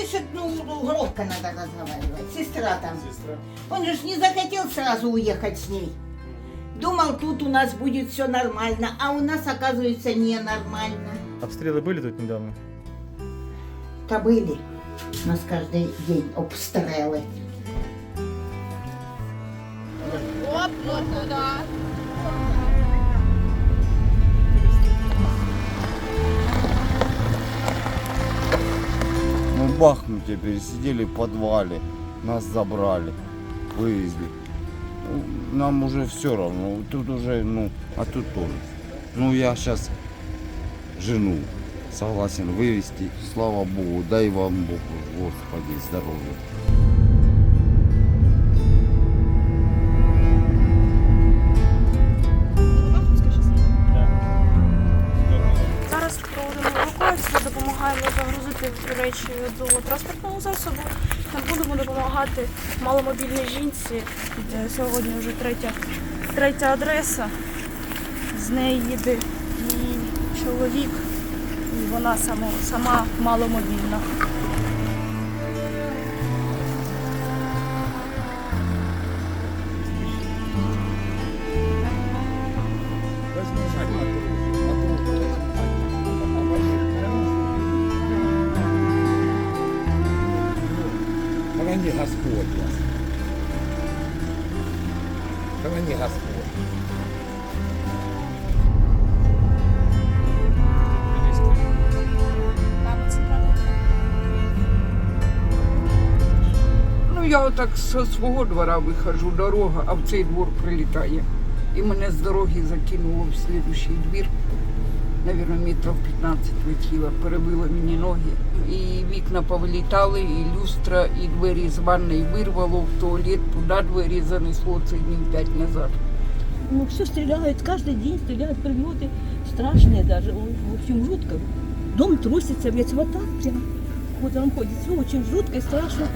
Насчет, ну, громко надо разговаривать. Сестра там. Сестра. Он же ж не захотел сразу уехать с ней. Думал, тут у нас будет все нормально, а у нас, оказывается, ненормально. Обстрелы были тут недавно? Та были. У нас каждый день обстрелы. Оп, вот туда. Мы в Бахмуте пересидели в подвале, нас забрали, вывезли. Ну, Нам уже все равно, тут уже, ну, а тут тоже. Ну, я сейчас жену согласен вывести, слава Богу, дай вам Бог, Господи, здоровья. Речі до транспортного засобу. Там будемо допомагати маломобільній жінці. Сьогодні вже третя, третя адреса. З неї їде її чоловік, і вона сама, сама маломобільна. Храни Господь вас. Храни Господь. Ну, я отак зі свого двора виходжу, дорога, а в цей двор прилітає. І мене з дороги закинуло в слідущий двір Навірно, метрів 15 летіло, перебило мені ноги. І вікна повилітали, і люстра, і двері з ванної вирвало в туалет, туди двері занесло це днів п'ять назад. Ну, все стреляют, каждый день стреляют прилеты, страшные даже, Ой, в общем, жутко. Дом трусится, ведь вот так прям. Вот он ходит, все очень жутко и страшно.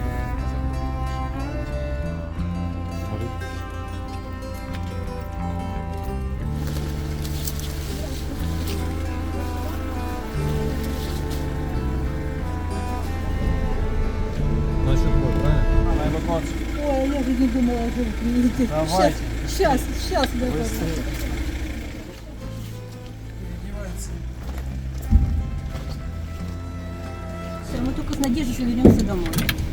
я же не думала, что вы приедете. Давайте. Сейчас, сейчас, да, Все, мы только с надеждой, что вернемся домой.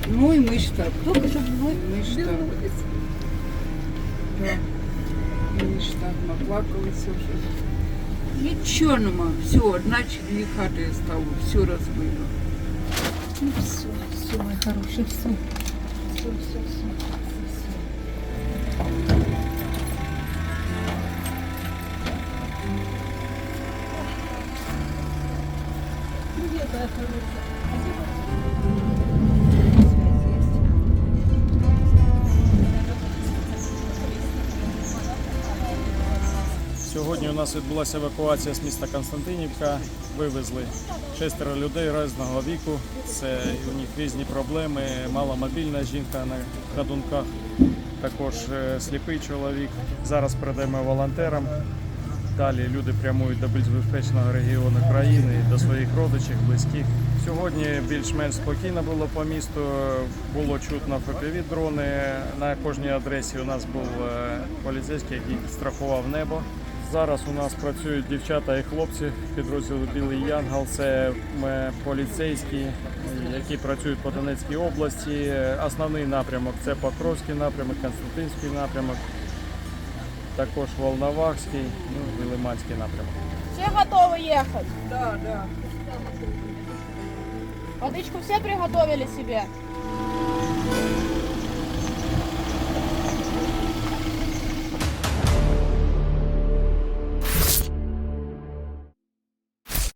Ну і ми ж так. Только чтобы мы Ми ж так. вернулись. Так. Ми ж так наплакалися вже. Нічого нема. Все, одна чи дві хати стало, все розбило. Ну все, все, мой хороший, все. Все, все, все. все. Сьогодні у нас відбулася евакуація з міста Константинівка. Вивезли шестеро людей різного віку. Це у них різні проблеми. Маломобільна жінка на ходунках, також е, сліпий чоловік. Зараз передаємо волонтерам. Далі люди прямують до більш безпечного регіону країни, до своїх родичів, близьких. Сьогодні більш-менш спокійно було по місту. Було чутно fpv дрони. На кожній адресі у нас був е, поліцейський, який страхував небо. Зараз у нас працюють дівчата і хлопці підрозділу Білий Янгол. Це поліцейські, які працюють по Донецькій області. Основний напрямок це Покровський напрямок, Константинський напрямок, також Волновахський, ну і Лиманський напрямок. Все готовы ехать? Да, да. Водичку все приготовили себе?